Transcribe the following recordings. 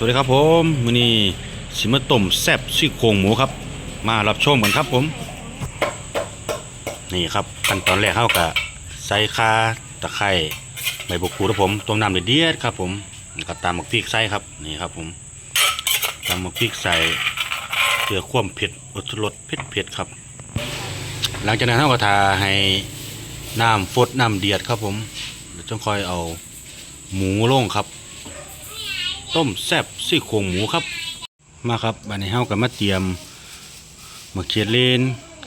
สวัสดีครับผมมือนี้สิมาต้มแซ่บซี่โครงหมูครับ มารับชมกันครับผม นี่ครับขั้นตอนแรกเฮากะใส่ข่าตะไคร้ใบบุกคูครับผมต้มน้ำเดือดครับ ผมก็ตามหมกพริกใส่ครับนี่ครับผมตามหมกพริกใส่เพื่อความเผ็ดอดรสเผ็ดๆครับ หลังจากนั้นเฮาก็ทาให้น้ำฟดน้ำเดือดครับผมแล้วจงค่อยเอาหมูลงครับ ต้มแซ่บซี่โครงหมูครับ มาครับบัดนี้เฮาก็มาเตรียมมะเขือเลน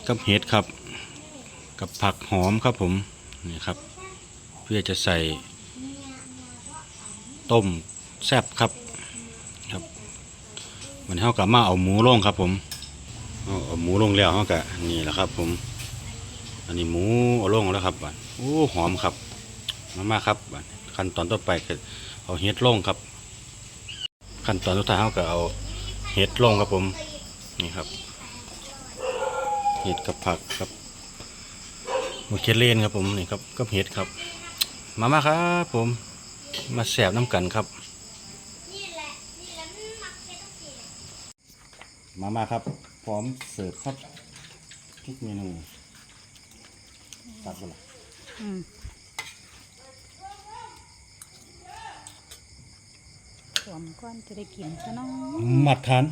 กับเห็ดครับ กับผักหอมครับผมนี่ครับ เพื่อจะใส่ต้มแซ่บครับครับมันเฮาก็มาเอาหมูลงครับผมเอาหมูลงแล้วเฮาก็นี่แหละครับ ผม อันนี้หมูเอาลงแล้วครับบัดโอ้หอมครับมามาครับบัดขั้นตอนต่อไปก็เอาเห็ดลงครับ ขั้นตอนสุดท้ายเราก็เอาเห็ดลงครับผมนี่ครับ เห็ดกับผักครับมะเขือเลนครับผมนี่ครับกับเห็ดครับ มามาครับผมมาแสบน้ำกันครับมามาครับ พร้อมเสิร์ฟครับทุกเมนูตัดไปละ อืมส วมก้อนจะได้กินซะเน้องมัดทาน